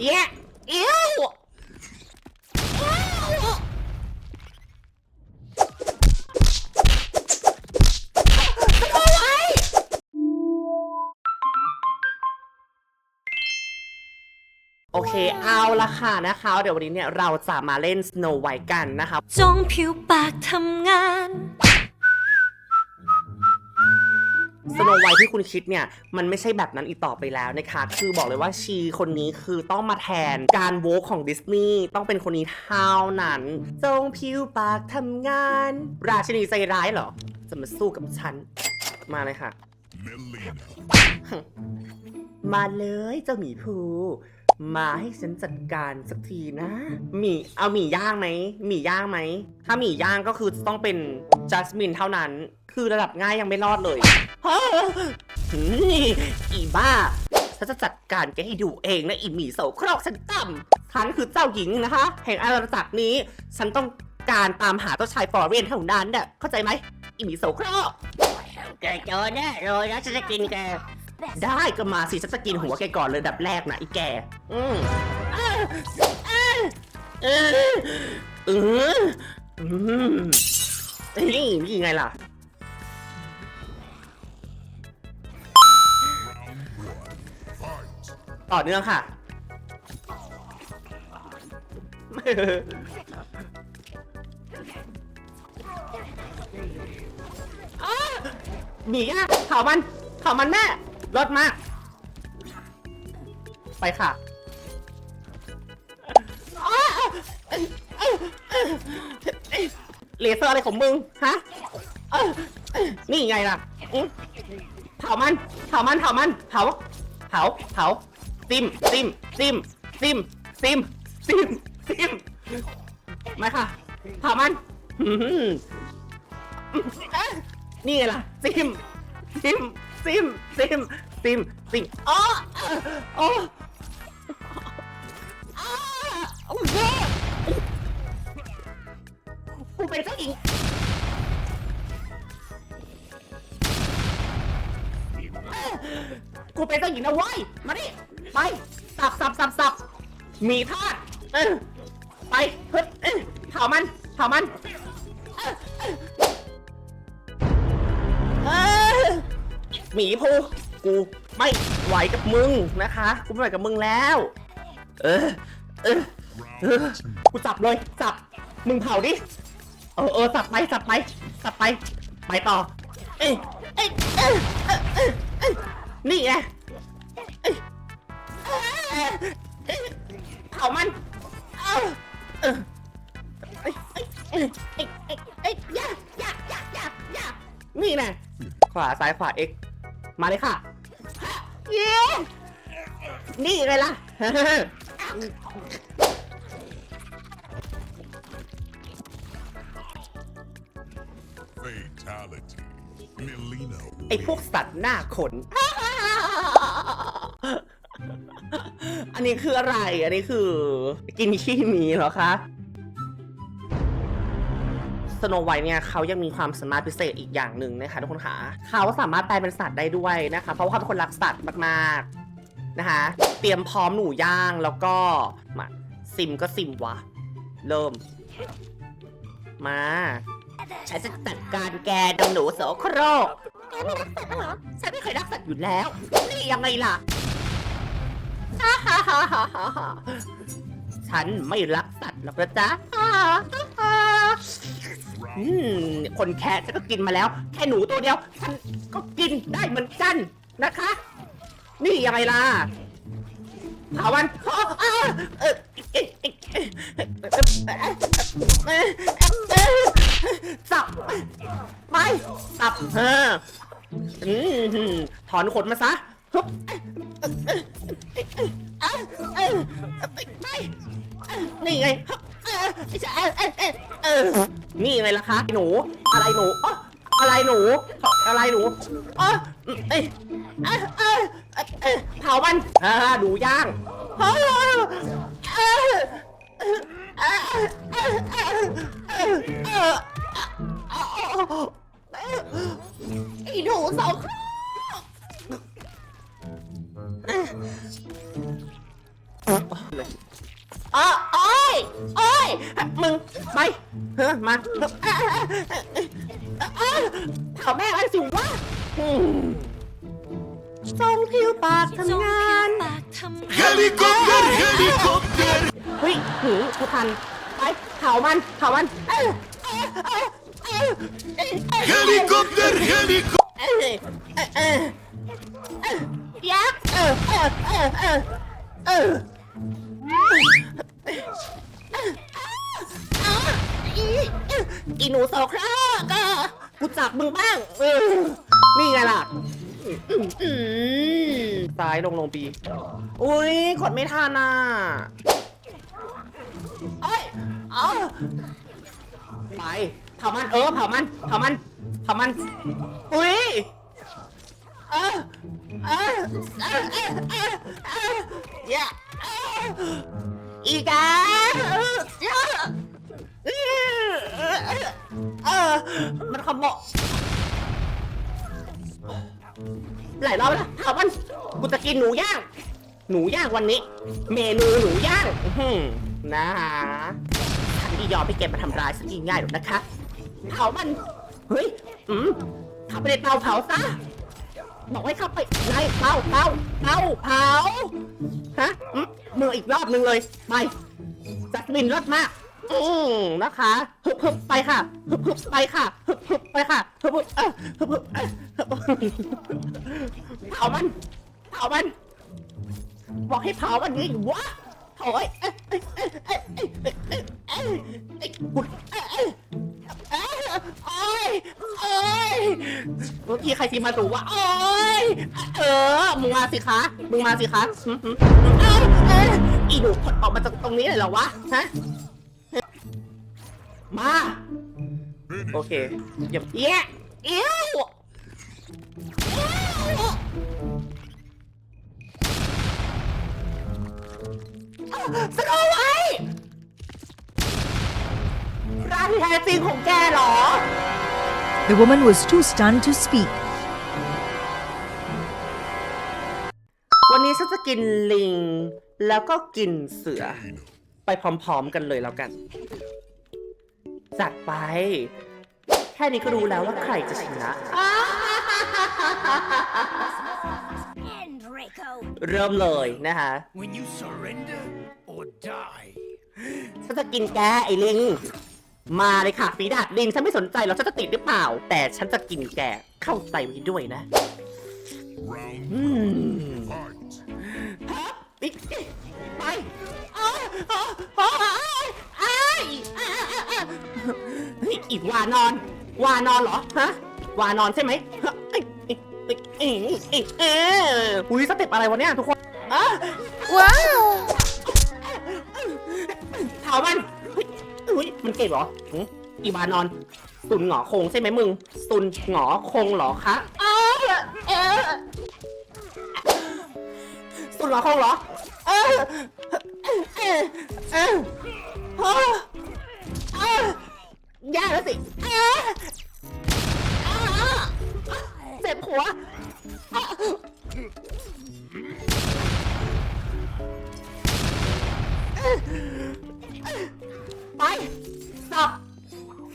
แย่อิ้วอิ้วเอาไว้โอเค เอาละค่ะนะคะ เดี๋ยววันนี้เนี่ยเราจะมาเล่น Snow White กันนะคะ จงผิวปากทำงาน สโนไวท์ที่คุณคิดเนี่ย มันไม่ใช่แบบนั้นอีกต่อไปแล้วนะคะ คือบอกเลยว่าชีคนนี้คือต้องมาแทนการโวกของดิสนีย์ต้องเป็นคนนี้เท่านั้นจงผิวปากทำงาน ราชินีใจร้ายเหรอ จะมาสู้กับฉัน มาเลยค่ะ มาเลยเจ้าหมีภู มาให้ฉันจัดการสักทีนะ หมี่เอาหมี่ย่างไหมหมี่ย่างไหม ถ้าหมี่ย่างก็คือต้องเป็นจัสมินเท่านั้น คือระดับง่ายยังไม่รอดเลยฮ้ยนี่อีบ้าฉันจะจัดการแกให้ดูเองนะอีหมี่โสโครกฉันต่ำฉันคือเจ้าหญิงนะคะ แห่งอาณาจักรนี้ ฉันต้องการตามหาเจ้าชายฟลอเรียนเท่านั้นน่ะเข้าใจไหมอีหมี่โสโครกแกจอแน่เลยนะฉันจะกินแก ได้ก็มาสิฉันจะกินหัวแกก่อนเลยดับแรกนะไอ้แก อืมออเออเออเอออืมนี่นี่ไงล่ะ ต่อเนื่องค่ะ หนีอะเผามันเผามันแม่ รถมากไปค่ะเลเซอร์อะไรของมึง ฮะ นี่ไงล่ะเผามันเผามันเผามันเผาเผาเผาซิมซิมซิมซิมซิมซิมซิมมาค่ะเผามันนี่ไงล่ะซิมซิม ซิมซิมซิมซิมอ๋ออ๋ออ๋อโอ้โหกูเป็นเจ้าหญิงกูเป็นเจ้าหญิงนะเว้ยมาดิไปสับสับสับสับมีทอดเออไปเฮ้ยเผามันเผามันเอ้ยเอ้ยเอ้ย หมีภูกูไม่ไหวกับมึงนะคะ กูไม่ไหวกับมึงแล้ว เออเออเออกูจับเลยจับ มึงเผาดิ เออเออสับไปสับไปสับไป ไปต่อ เอ้ยเอ้ยเอ้ยเอ้ยเอ้ยเอ้ยนี่ไงเอ้ยเอ้ยเอ้ยเผามันเออเออเอ้ยเอ้ยเอ้ยเอ้ยเอ้ยเอ้ยอย่าอย่าอย่าอย่าอย่านี่ไงขวาซ้ายขวา X มาเลยค่ะ เย้นี่ไงล่ะ Fatality. Melino. ไอพวกสัตว์หน้าขน อันนี้คืออะไร อันนี้คือ กินขี้หมีเหรอคะ สโนไวท์เนี่ยเขายังมีความสามารถพิเศษอีกอย่างหนึ่งนะคะทุกคนค่ะเขาสามารถแปลเป็นสัตว์ได้ด้วยนะคะ เพราะว่าเขาเป็นคนรักสัตว์มากๆนะคะ เตรียมพร้อมหนูย่างแล้วก็มาซิมก็ซิมวะ เริ่ม มาฉันจะจัดการแกดังหนูโสโครกแกไม่รักสัตว์เหรอฉันไม่เคยรักสัตว์อยู่แล้ว นี่ยังไงล่ะฮ่าฮ่าฮ่าฮ่าฮ่าฮ่าฉันไม่รักสัตว์หรอกนะจ๊ะฮ่าฮ่าฮ่า คนแคะก็กินมาแล้ว แค่หนูตัวเดียวฉันก็กินได้เหมือนกันนะคะ นี่ยังไงล่ะถาวันเสับไปสับเออถอนขนมาซะไป นี่ไงนี่ไงล่ะคะหนู อะไรหนูอ๊ะอะไรหนู อะไรหนูอ๊เอเอ้ยเอ้ยเอ้ยเผามันอ่าดูย่างเผาเอ้ยเอ้ยเอ้ยเอ้ยเอ้ยเอ้ยไอ้หนูสอง เลยอ๋อโอ้ยโอ้ยมึงไปเฮ้ยมาเผาแม่งไอ้สิวะอืมทรงผิวปากทรงทำงาผินวปากทำงาน Helicopter! Helicopter! เฮ้ยหือกูทัน ไปเผามันเผามันเอ้ยเอ้ยเอ้ยเอ้ยเอ้ย Helicopter! Helicopter! เอ้ยเอ้ยเอ้ยเอ้ยเอ้ยยักษ์เออเออเออเออเออ อีหนูโซคราก็กูจับมึงบ้างเออนี่ไงล่ะอืมอืมซ้ายลงลงปี อุ้ยกดไม่ทันอะเอ้ยเอาไปเผามัน เออเผามันเผามันเผามัน อุ้ย เออเออเออเออเออเอออย่าเออ อีกาเอออย่าเออเออเออ มันขโมยหลายรอบแล้วเผามันกูจะกินหนูย่าง หนูย่างวันนี้ เมนูหนูย่างอื้อหือนะฮะฉันไม่ยอมให้แกมาทำร้ายฉันง่ายๆหรอกนะคะเผามัน เฮ้ย อืมเผาไปในเตาเผาซะ บอกให้เข้าไปไล่เผาเผาเผาเผาฮะมืออีกรอบหนึ่งเลย ไปจัดบินรถมาก อืมนะคะฮึบฮึบไปค่ะฮึบฮึบไปค่ะฮึบฮึบไปค่ะฮึบฮึบเออฮึบฮึบเออฮึบเผามันเผามัน บอกให้เผามันนี่วะโอ้ยไอ้กู โอ้ยเมื่อกี้ใครทีมาดูว่าโอ้ยเออ มึงมาสิคะ มึงมาสิคะหืมหืมเอ้ยเอ้ยอีหนูผลออกมาจากตรงนี้เลยเหรอวะ ฮะ มา โอเคเยี่ยมเอี้ยเอี้ยวเอี้ยวสโนไว้ ร้านที่แท้จริงของแกเหรอ The woman was too stunned to speak. วันนี้ฉันจะกินลิง แล้วก็กินเสือ ไปพร้อมๆกันเลยแล้วกัน จัดไป แค่นี้ก็รู้แล้วว่าใครจะชนะ Enrico เริ่มเลยนะคะ When you surrender or die. ฉันจะกินแกไอ้ลิง มาเลยค่ะฝีดาดลิงฉันไม่สนใจหรอกฉันจะติดหรือเปล่า แต่ฉันจะกินแกเข้าใจไว้ด้วยนะอืม fight. ไปไปอีกวานอน วานอนเหรอฮะวานอนใช่ไหมอุ้ยสเต็ปอะไรวะเนี่ยทุกคนอะว้าวเผามัน มันเก่งเหรอหึอีวานอนสุนหงอคงใช่ไหมมึงสุนหงอคงเหรอคะอ้าวเออสุดหรอคงเหรอเออเออเออเออเออเออยากแล้วสิเออเออเจ็บหัว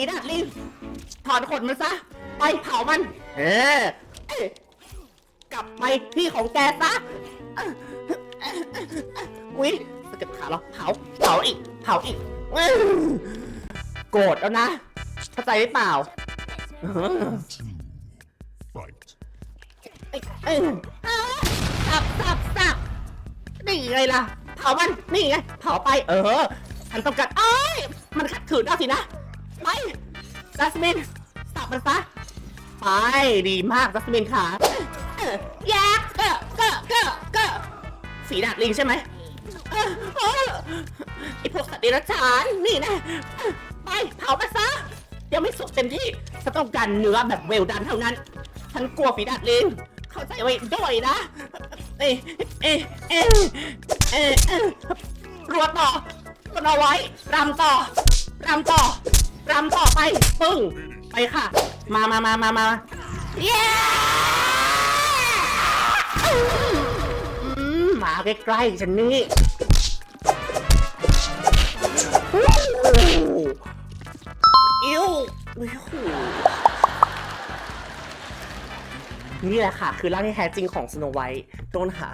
ีดาลิงถอนขนมันซะ ไปเผามัน เออเอ้ยกลับไปที่ของแกซะอุ้ยสะเก็ดขาเราเผา เผาอีก เผาอีก โกรธแล้วนะ เข้าใจหรือเปล่า Fight. เอ้ยเอ้ยอ้าวสับสับสับนี่ไงล่ะ เผามัน นี่ไง เผาไป เออ ฉันต้องการเอ้ย มันขัดขืนเอาสินะ จัสมินสับมันซะไปดีมากจัสมินค่ะเออแยกเกอะเกอะเกอะเกอะสีดาดลิงใช่ไหมเออเออไอพวกสัตว์เดรัจฉานนี่นะไปเผามาซะยังไม่สุกเต็มที่ฉันต้องการเนื้อแบบเวลดันเท่านั้น ฉันกลัวฝีดาดลิงเข้าใจไว้ด้วยนะ เอ้ยเอ้ยเอ้ยเอ้ยรัวต่อรอาไว้รำต่อรำต่อ รำต่อไปปึ้งไปค่ะ มามามามามาเย้มาใกล้ๆฉันนี่อิ้วอิ้วนี่แหละค่ะ คือร่างที่แท้จริงของสโนไวท์โดนหา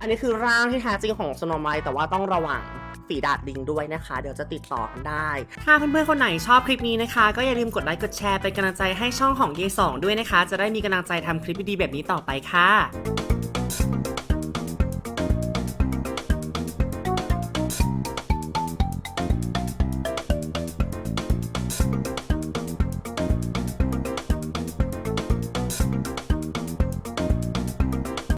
อันนี้คือร่างที่แท้จริงของสโนไวท์แต่ว่าต้องระวัง ฝีดาดลิงด้วยนะคะ เดี๋ยวจะติดต่อกันได้ ถ้าเพื่อนๆคนไหนชอบคลิปนี้นะคะ ก็อย่าลืมกดไลค์กดแชร์เป็นกำลังใจให้ช่องของเยสองด้วยนะคะ จะได้มีกำลังใจทำคลิปดีๆแบบนี้ต่อไปค่ะ